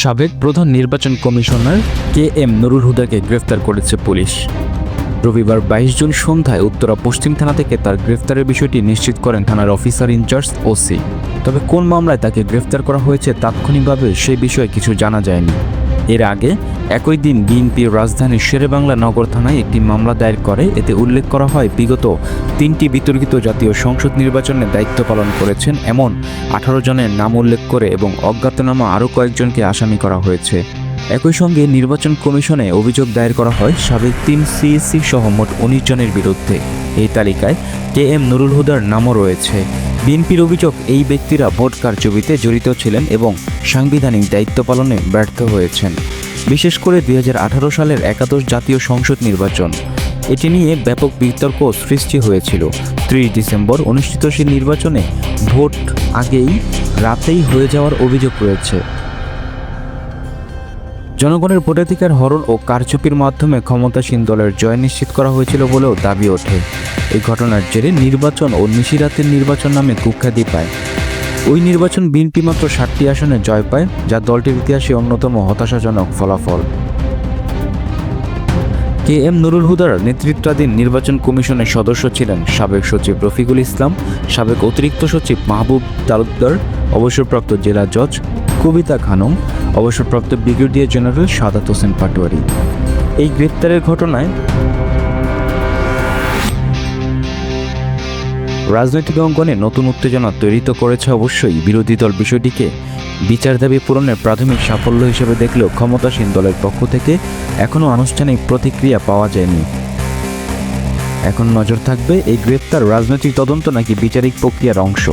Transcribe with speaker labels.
Speaker 1: সাবেক প্রধান নির্বাচন কমিশনার কে এম নুরুল হুদাকে গ্রেফতার করেছে পুলিশ। রবিবার বাইশ জুন সন্ধ্যায় উত্তরা পশ্চিম থানা থেকে তার গ্রেফতারের বিষয়টি নিশ্চিত করেন থানার অফিসার ইনচার্জ ওসি। তবে কোন মামলায় তাকে গ্রেফতার করা হয়েছে তাৎক্ষণিকভাবে সেই বিষয়ে কিছু জানা যায়নি। এর আগে একই দিন বিএনপির রাজধানীর শেরেবাংলা নগর থানায় একটি মামলা দায়ের করে। এতে উল্লেখ করা হয়, বিগত তিনটি বিতর্কিত জাতীয় সংসদ নির্বাচনে দায়িত্ব পালন করেছেন এমন আঠারো জনের নাম উল্লেখ করে এবং অজ্ঞাতনামা আরও কয়েকজনকে আসামি করা হয়েছে। একই সঙ্গে নির্বাচন কমিশনে অভিযোগ দায়ের করা হয়, সাবেক তিন সিএসসি সহ মোট উনিশ জনের বিরুদ্ধে। এই তালিকায় কে এম নুরুল হুদার নামও রয়েছে। বিএনপির অভিযোগ, এই ব্যক্তিরা ভোট কারচুপিতে জড়িত ছিলেন এবং সাংবিধানিক দায়িত্ব পালনে ব্যর্থ হয়েছেন। বিশেষ করে দুই হাজার আঠারো সালের একাদশ জাতীয় সংসদ নির্বাচন। এটি নিয়ে ব্যাপক বিতর্ক সৃষ্টি হয়েছিল। ত্রিশ ডিসেম্বর অনুষ্ঠিত সেই নির্বাচনে ভোট আগেই, রাতেই হয়ে যাওয়ার অভিযোগ রয়েছে। জনগণের ভোটাধিকার হরণ ও কারচুপির মাধ্যমে ক্ষমতাসীন দলের জয় নিশ্চিত করা হয়েছিল বলেও দাবি ওঠে। এই ঘটনার জেরে নির্বাচন ও নিশিরাতের নির্বাচন নামে কুখ্যাতি পায় ওই নির্বাচন বিএনপি মাত্র ষাটটি আসনে জয় পায়, যা দলটির ইতিহাসে অন্যতম হতাশাজনক ফলাফল। কে এম নুরুল হুদার নেতৃত্বাধীন নির্বাচন কমিশনের সদস্য ছিলেন সাবেক সচিব রফিকুল ইসলাম, সাবেক অতিরিক্ত সচিব মাহবুব তালুকদার, অবসরপ্রাপ্ত জেলা জজ কবিতা খানম, অবসরপ্রাপ্ত ব্রিগেডিয়ার জেনারেল সাদাত হোসেন পাটোয়ারি। এই গ্রেপ্তারের ঘটনায় রাজনৈতিক অঙ্গনে নতুন উত্তেজনা তৈরি তো করেছে অবশ্যই। বিরোধী দল বিষয়টিকে বিচার দাবি পূরণের প্রাথমিক সাফল্য হিসেবে দেখলেও ক্ষমতাসীন দলের পক্ষ থেকে এখনও আনুষ্ঠানিক প্রতিক্রিয়া পাওয়া যায়নি। এখন নজর থাকবে এই গ্রেপ্তার রাজনৈতিক তদন্ত নাকি বিচারিক প্রক্রিয়ার অংশ।